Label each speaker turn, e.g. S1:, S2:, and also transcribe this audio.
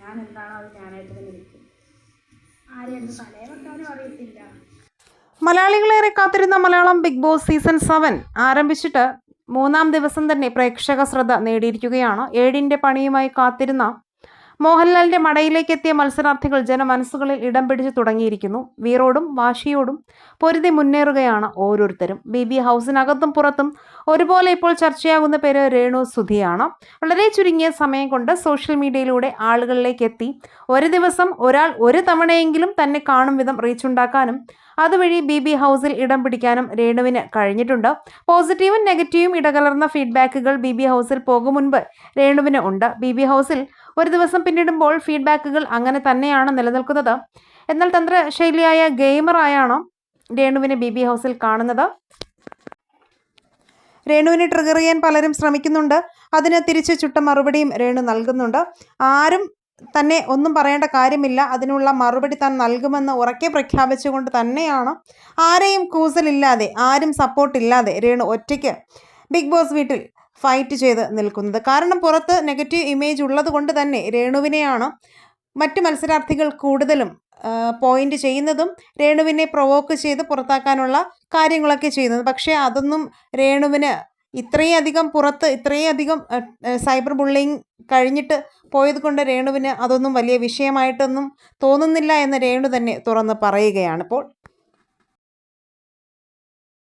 S1: ഞാൻ എന്താണോ അത് ഞാനായിട്ട് തന്നെ നിൽക്കും ആരെയും തലേ വെക്കാനും അറിയത്തില്ല.
S2: മലയാളികളേറെ കാത്തിരുന്ന Malayalam Bigg Boss season seven ആരംഭിച്ചിട്ട് മൂന്നാം ദിവസം തന്നെ പ്രേക്ഷക ശ്രദ്ധ നേടിയിരിക്കുകയാണ്. ഏഴിന്റെ പണിയുമായി കാത്തിരുന്ന മോഹൻലാലിന്റെ മടയിലേക്ക് എത്തിയ മത്സരാർത്ഥികൾ ജനമനസ്സുകളിൽ ഇടം പിടിച്ചു തുടങ്ങിയിരിക്കുന്നു. വീറോടും വാശിയോടും പൊരുതി മുന്നേറുകയാണ് ഓരോരുത്തരും. ബി ബി ഹൗസിനകത്തും പുറത്തും ഒരുപോലെ ഇപ്പോൾ ചർച്ചയാകുന്ന പേര് രേണു സുധിയാണ്. വളരെ ചുരുങ്ങിയ സമയം കൊണ്ട് സോഷ്യൽ മീഡിയയിലൂടെ ആളുകളിലേക്ക് എത്തി ഒരു ദിവസം ഒരാൾ ഒരു തവണയെങ്കിലും തന്നെ കാണും വിധം റീച്ചുണ്ടാക്കാനും അതുവഴി ബി ബി ഹൗസിൽ ഇടം പിടിക്കാനും രേണുവിന് കഴിഞ്ഞിട്ടുണ്ട്. പോസിറ്റീവും നെഗറ്റീവും ഇടകലർന്ന ഫീഡ്ബാക്കുകൾ ബി ബി ഹൗസിൽ പോകും മുൻപ് രേണുവിന് ഉണ്ട്. ബി ബി ഹൗസിൽ ഒരു ദിവസം പിന്നിടുമ്പോൾ ഫീഡ്ബാക്കുകൾ അങ്ങനെ തന്നെയാണ് നിലനിൽക്കുന്നത്. എന്നാൽ തന്ത്രശൈലിയായ ഗെയിമറായാണ് രേണുവിനെ ബി ബി ഹൗസിൽ കാണുന്നത്? രേണുവിനെ ട്രിഗർ ചെയ്യാൻ പലരും ശ്രമിക്കുന്നുണ്ട്. അതിന് തിരിച്ച് ചുട്ട മറുപടിയും രേണു നൽകുന്നുണ്ട്. ആരും തന്നെ ഒന്നും പറയേണ്ട കാര്യമില്ല. അതിനുള്ള മറുപടി താൻ നൽകുമെന്ന് ഉറക്കെ പ്രഖ്യാപിച്ചുകൊണ്ട് തന്നെയാണ്. ആരെയും കൂസലില്ലാതെ ആരും സപ്പോർട്ടില്ലാതെ രേണു ഒറ്റയ്ക്ക് ബിഗ് ബോസ് വീട്ടിൽ ഫൈറ്റ് ചെയ്ത് നിൽക്കുന്നത്. കാരണം പുറത്ത് നെഗറ്റീവ് ഇമേജ് ഉള്ളത് കൊണ്ട് തന്നെ രേണുവിനെയാണ് മറ്റ് മത്സരാർത്ഥികൾ കൂടുതലും പോയിന്റ് ചെയ്യുന്നതും രേണുവിനെ പ്രൊവോക്ക് ചെയ്ത് പുറത്താക്കാനുള്ള കാര്യങ്ങളൊക്കെ ചെയ്യുന്നത്. പക്ഷേ അതൊന്നും രേണുവിന് ഇത്രയധികം പുറത്ത് ഇത്രയധികം സൈബർ ബുള്ളിങ് കഴിഞ്ഞിട്ട് പോയത് കൊണ്ട് രേണുവിന് അതൊന്നും വലിയ വിഷയമായിട്ടൊന്നും തോന്നുന്നില്ല എന്ന് രേണു തന്നെ തുറന്ന് പറയുകയാണ്. ഇപ്പോൾ